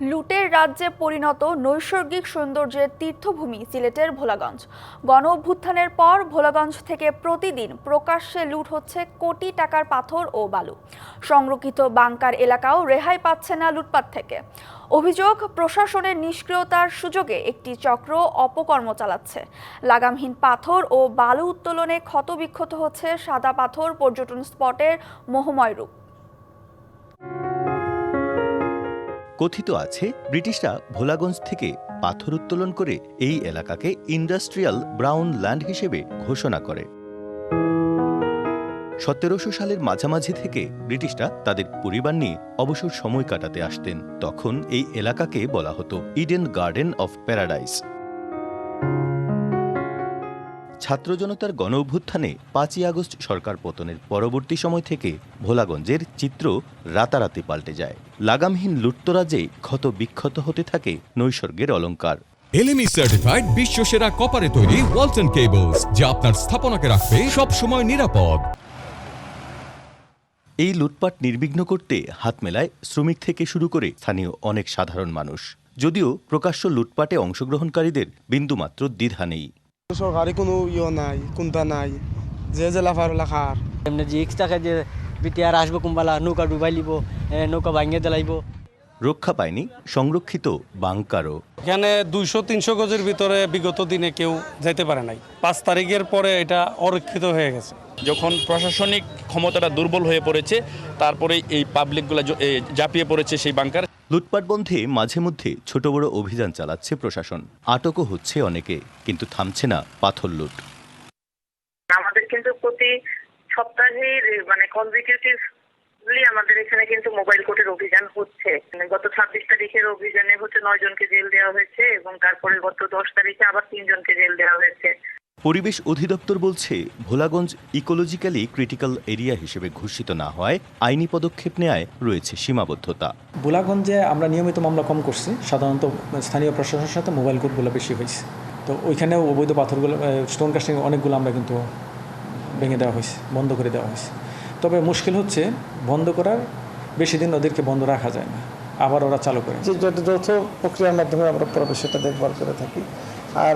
লুটের রাজ্যে পরিণত নৈসর্গিক সৌন্দর্যের তীর্থভূমি সিলেটের ভোলাগঞ্জ। গণ অভ্যুত্থানের পর ভোলাগঞ্জ থেকে প্রতিদিন প্রকাশ্যে লুট হচ্ছে কোটি টাকার পাথর ও বালু। সংরক্ষিত বাংকার এলাকাও রেহাই পাচ্ছে না লুটপাট থেকে। অভিযোগ, প্রশাসনের নিষ্ক্রিয়তার সুযোগে একটি চক্র অপকর্ম চালাচ্ছে। লাগামহীন পাথর ও বালু উত্তোলনে ক্ষতবিক্ষত হচ্ছে সাদা পাথর পর্যটন স্পটের মোহময় রূপ। কথিত আছে, ব্রিটিশরা ভোলাগঞ্জ থেকে পাথর উত্তোলন করে এই এলাকাকে ইন্ডাস্ট্রিয়াল ব্রাউন ল্যান্ড হিসেবে ঘোষণা করে। সতেরোশো সালের মাঝামাঝি থেকে ব্রিটিশরা তাদের পরিবার নিয়ে অবসর সময় কাটাতে আসতেন। তখন এই এলাকাকে বলা হতো ইডেন গার্ডেন অফ প্যারাডাইস। ছাত্র জনতার গণ অভ্যুত্থানে পাঁচই আগস্ট সরকার পতনের পরবর্তী সময় থেকে ভোলাগঞ্জের চিত্র রাতারাতি পাল্টে যায়। লাগামহীন লুটতরাজে ক্ষত বিক্ষত হতে থাকে নৈসর্গের অলঙ্কার। এলএমই সার্টিফাইড বিশ্ব সেরা কপারে তৈরি ওয়ালটন কেবলস যা আপনার স্থাপনাকে রাখবে সব সময় নিরাপদ। এই লুটপাট নির্বিঘ্ন করতে হাত মেলায় শ্রমিক থেকে শুরু করে স্থানীয় অনেক সাধারণ মানুষ। যদিও প্রকাশ্য লুটপাটে অংশগ্রহণকারীদের বিন্দুমাত্র দ্বিধা নেই। সরকারি কোনো ইয়ে নাই কোনটা নাই যে জেলা ফারলা খার এমনি যে রিক্স থাকে যে বিটিআর আসব কুম্বালা নৌকা ডুবাই লিব নৌকা ভাঙিয়ে দিলাইব রক্ষা পায়নি সংরক্ষিত বাংকারও এখানে দুইশো তিনশো গজের ভিতরে বিগত দিনে কেউ যেতে পারে নাই। পাঁচ তারিখের পরে এটা অরক্ষিত হয়ে গেছে। যখন প্রশাসনিক ক্ষমতাটা দুর্বল হয়ে পড়েছে তারপরে এই পাবলিকগুলো ঝাঁপিয়ে পড়েছে সেই বাংকার। লুটপাট বন্ধে মাঝে মধ্যে ছোট বড় অভিযান চালাচ্ছে প্রশাসন। আটকও হচ্ছে অনেকে, কিন্তু থামছে না পাথর লুট। আমাদের কিন্তু প্রতি সপ্তাহেই মানে কনজিকিউটিভলি আমাদের এখানে কিন্তু মোবাইল কোর্টের অভিযান হচ্ছে। মানে গত ছাব্বিশ তারিখের অভিযানে হচ্ছে নয় জনকে জেল দেওয়া হয়েছে এবং তারপরে গত দশ তারিখে আবার তিনজনকে জেল দেওয়া হয়েছে। পরিবেশ অধিদপ্তর বলছে ভোলাগঞ্জ ইকোলজিক্যালি ক্রিটিক্যাল এরিয়া হিসেবে ঘোষিত না হয় আইনি পদক্ষেপ নেয় রয়েছে সীমাবদ্ধতা। ভোলাগঞ্জে আমরা নিয়মিত মামলা কম করছি সাধারণত স্থানীয় প্রশাসনের সাথে মোবাইল কোর্টগুলো বেশি হয়েছে। তো ওইখানেও অবৈধ পাথরগুলো স্টোন কাস্টিং অনেকগুলো আমরা কিন্তু ভেঙে দেওয়া হয়েছে বন্ধ করে দেওয়া হয়েছে। তবে মুশকিল হচ্ছে বন্ধ করার বেশি দিন ওদেরকে বন্ধ রাখা যায় না আবার ওরা চালু করে। যে যত যৌথ প্রক্রিয়ার মাধ্যমে আমরা প্রবেশটা দেখভাল করে থাকি। আর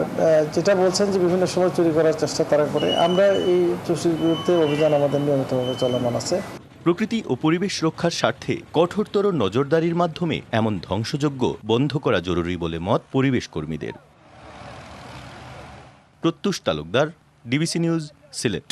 যেটা বলছেন যে বিভিন্ন সময় চুরি করার চেষ্টা তারা করে, আমরা এই চুরির বিরুদ্ধে অভিযান আমাদের নিয়মিতভাবে চলমান আছে। প্রকৃতি ও পরিবেশ রক্ষার স্বার্থে কঠোরতর নজরদারির মাধ্যমে এমন ধ্বংসযজ্ঞ বন্ধ করা জরুরি বলে মত পরিবেশ কর্মীদের। Pratyush Talukdar, DBC news, Sylhet.